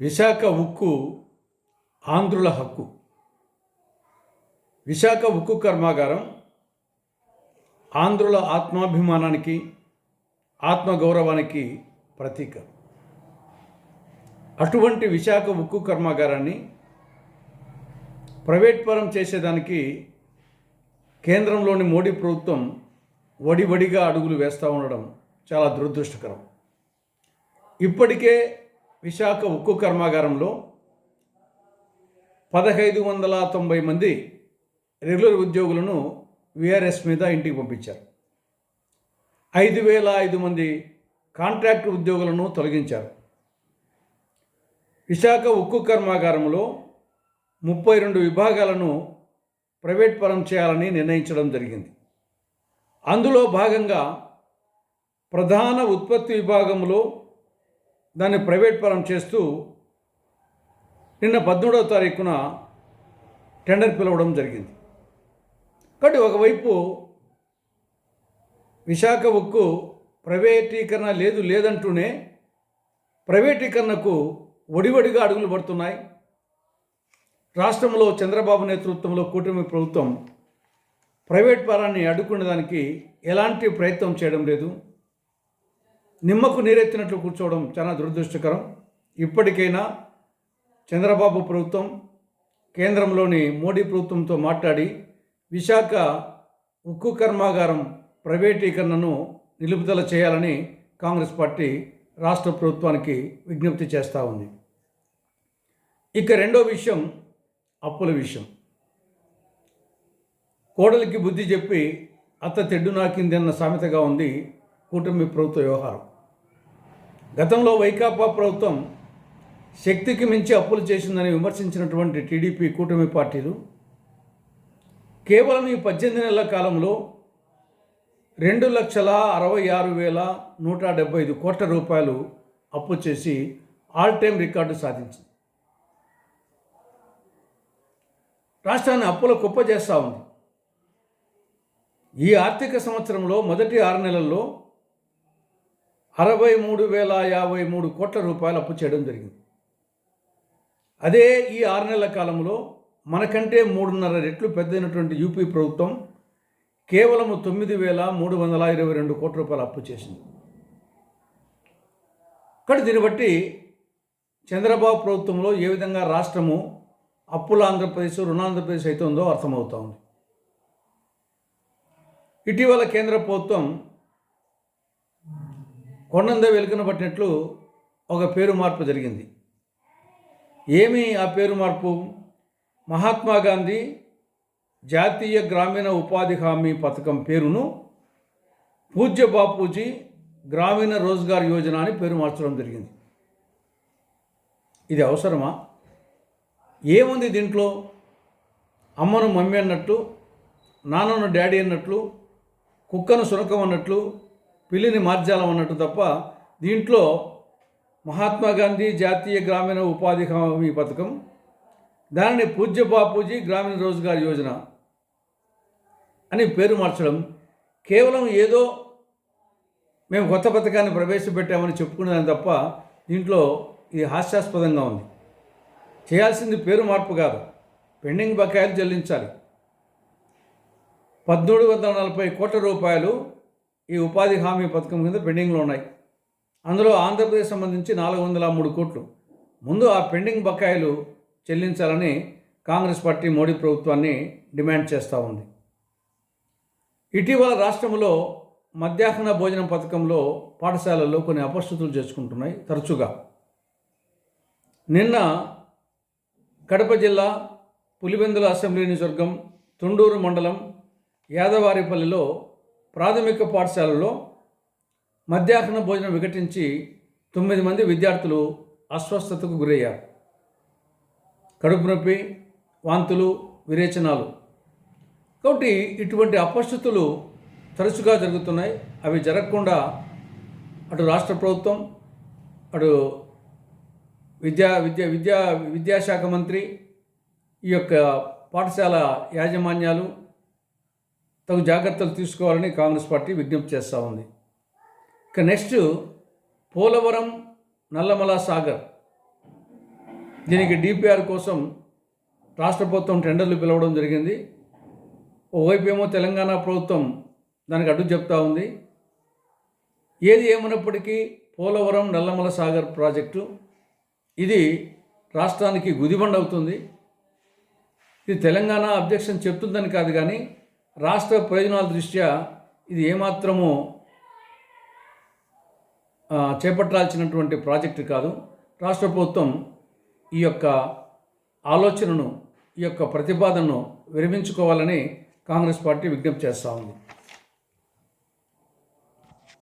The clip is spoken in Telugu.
విశాఖ ఉక్కు ఆంధ్రుల హక్కు. విశాఖ ఉక్కు కర్మాగారం ఆంధ్రుల ఆత్మాభిమానానికి ఆత్మగౌరవానికి ప్రతీక. అటువంటి విశాఖ ఉక్కు కర్మాగారాన్ని ప్రైవేట్ పరం చేసేదానికి కేంద్రంలోని మోడీ ప్రభుత్వం వడివడిగా అడుగులు వేస్తూ ఉండడం చాలా దురదృష్టకరం. ఇప్పటికే విశాఖ ఉక్కు కర్మాగారంలో పదహైదు వందల తొంభై మంది రెగ్యులర్ ఉద్యోగులను విఆర్ఎస్ మీద ఇంటికి పంపించారు. ఐదు వేల ఐదు మంది కాంట్రాక్ట్ ఉద్యోగులను తొలగించారు. విశాఖ ఉక్కు కర్మాగారంలో ముప్పై రెండు విభాగాలను ప్రైవేట్ పరం చేయాలని నిర్ణయించడం జరిగింది. అందులో భాగంగా ప్రధాన ఉత్పత్తి విభాగంలో దాన్ని ప్రైవేట్ పరం చేస్తూ నిన్న పద్మూడవ తారీఖున టెండర్ పిలవడం జరిగింది. కాబట్టి ఒకవైపు విశాఖ ఉక్కు ప్రైవేటీకరణ లేదు లేదంటూనే ప్రైవేటీకరణకు ఒడివడిగా అడుగులు పడుతున్నాయి. రాష్ట్రంలో చంద్రబాబు నేతృత్వంలో కూటమి ప్రభుత్వం ప్రైవేట్ పరాన్ని అడ్డుకునేదానికి ఎలాంటి ప్రయత్నం చేయడం లేదు. నిమ్మకు నీరెత్తినట్లు కూర్చోవడం చాలా దురదృష్టకరం. ఇప్పటికైనా చంద్రబాబు ప్రభుత్వం కేంద్రంలోని మోడీ ప్రభుత్వంతో మాట్లాడి విశాఖ ఉక్కు కర్మాగారం ప్రైవేటీకరణను నిలుపుదల చేయాలని కాంగ్రెస్ పార్టీ రాష్ట్ర ప్రభుత్వానికి విజ్ఞప్తి చేస్తూ ఉంది. ఇక రెండో విషయం అప్పుల విషయం. కోడలికి బుద్ధి చెప్పి అత్త తెడ్డు నాకింది అన్న సామెతగా ఉంది కూటమి ప్రభుత్వ వ్యవహారం. గతంలో వైకాపా ప్రభుత్వం శక్తికి మించి అప్పులు చేసిందని విమర్శించినటువంటి టీడీపీ కూటమి పార్టీలు కేవలం ఈ పద్దెనిమిది నెలల కాలంలో రెండు లక్షల అరవై ఆరు వేల నూట డెబ్బై ఐదు కోట్ల రూపాయలు అప్పు చేసి ఆల్ టైం రికార్డు సాధించింది. రాష్ట్రాన్ని అప్పుల కుప్ప చేస్తూ ఉంది. ఈ ఆర్థిక సంవత్సరంలో మొదటి ఆరు నెలల్లో అరవై మూడు వేల యాభై మూడు కోట్ల రూపాయలు అప్పు చేయడం జరిగింది. అదే ఈ ఆరు నెలల కాలంలో మనకంటే మూడున్నర రెట్లు పెద్దైనటువంటి యూపీ ప్రభుత్వం కేవలం తొమ్మిది వేల మూడు వందల ఇరవై రెండు కోట్ల రూపాయలు అప్పు చేసింది. కాబట్టి దీన్ని బట్టి చంద్రబాబు ప్రభుత్వంలో ఏ విధంగా రాష్ట్రము అప్పుల ఆంధ్రప్రదేశ్ రుణాంధ్రప్రదేశ్ అయితే ఉందో అర్థమవుతా ఉంది. ఇటీవల కేంద్ర ప్రభుత్వం కొండంద వెలుకన పట్టినట్లు ఒక పేరు మార్పు జరిగింది. ఏమి ఆ పేరు మార్పు? మహాత్మా గాంధీ జాతీయ గ్రామీణ ఉపాధి హామీ పథకం పేరును పూజ్య బాపూజీ గ్రామీణ రోజ్గార్ యోజన అని పేరు మార్చడం జరిగింది. ఇది అవసరమా? ఏముంది దీంట్లో? అమ్మను మమ్మీ అన్నట్లు నాన్నను డాడీ అన్నట్లు కుక్కను సునకం అన్నట్లు పిల్లిని మార్జాలం అన్నట్టు తప్ప దీంట్లో మహాత్మా గాంధీ జాతీయ గ్రామీణ ఉపాధి హామీ పథకం దానిని పూజ్య బాపూజీ గ్రామీణ రోజ్గార్ యోజన అని పేరు మార్చడం కేవలం ఏదో మేము కొత్త పథకాన్ని ప్రవేశపెట్టామని చెప్పుకునేదాన్ని తప్ప దీంట్లో ఇది హాస్యాస్పదంగా ఉంది. చేయాల్సింది పేరు మార్పు కాదు పెండింగ్ బకాయిలు చెల్లించాలి. పద్మూడు వందల నలభై కోట్ల రూపాయలు ఈ ఉపాధి హామీ పథకం కింద పెండింగ్లో ఉన్నాయి. అందులో ఆంధ్రప్రదేశ్ సంబంధించి నాలుగు వందల మూడు కోట్లు. ముందు ఆ పెండింగ్ బకాయిలు చెల్లించాలని కాంగ్రెస్ పార్టీ మోడీ ప్రభుత్వాన్ని డిమాండ్ చేస్తూ ఉంది. ఇటీవల రాష్ట్రంలో మధ్యాహ్న భోజనం పథకంలో పాఠశాలల్లో కొన్ని అపస్థితులు చేసుకుంటున్నాయి తరచుగా. నిన్న కడప జిల్లా పులివెందుల అసెంబ్లీ నియోజకవర్గం తుండూరు మండలం యాదవారిపల్లిలో ప్రాథమిక పాఠశాలలో మధ్యాహ్న భోజనం వికటించి తొమ్మిది మంది విద్యార్థులు అస్వస్థతకు గురయ్యారు. కడుపు నొప్పి వాంతులు విరేచనాలు. కాబట్టి ఇటువంటి అపస్థితులు తరచుగా జరుగుతున్నాయి. అవి జరగకుండా అటు రాష్ట్ర ప్రభుత్వం అటు విద్యా విద్యా విద్యా విద్యాశాఖ మంత్రి ఈ యొక్క పాఠశాల యాజమాన్యాలు తగు జాగ్రత్తలు తీసుకోవాలని కాంగ్రెస్ పార్టీ విజ్ఞప్తి చేస్తూ ఉంది. ఇక నెక్స్ట్ పోలవరం నల్లమల సాగర్. దీనికి డిపిఆర్ కోసం రాష్ట్ర ప్రభుత్వం టెండర్లు పిలవడం జరిగింది. ఓవైపు ఏమో తెలంగాణ ప్రభుత్వం దానికి అడ్డు చెప్తా ఉంది. ఏది ఏమైనప్పటికీ పోలవరం నల్లమల సాగర్ ప్రాజెక్టు ఇది రాష్ట్రానికి గుదిబండ అవుతుంది. ఇది తెలంగాణ అబ్జెక్షన్ చెప్తుందని కాదు కానీ రాష్ట్ర ప్రయోజనాల దృష్ట్యా ఇది ఏమాత్రము చేపట్టాల్సినటువంటి ప్రాజెక్టు కాదు. రాష్ట్ర ప్రభుత్వం ఈ యొక్క ఆలోచనను ఈ యొక్క ప్రతిపాదనను విరమించుకోవాలని కాంగ్రెస్ పార్టీ విజ్ఞప్తి చేస్తూ ఉంది.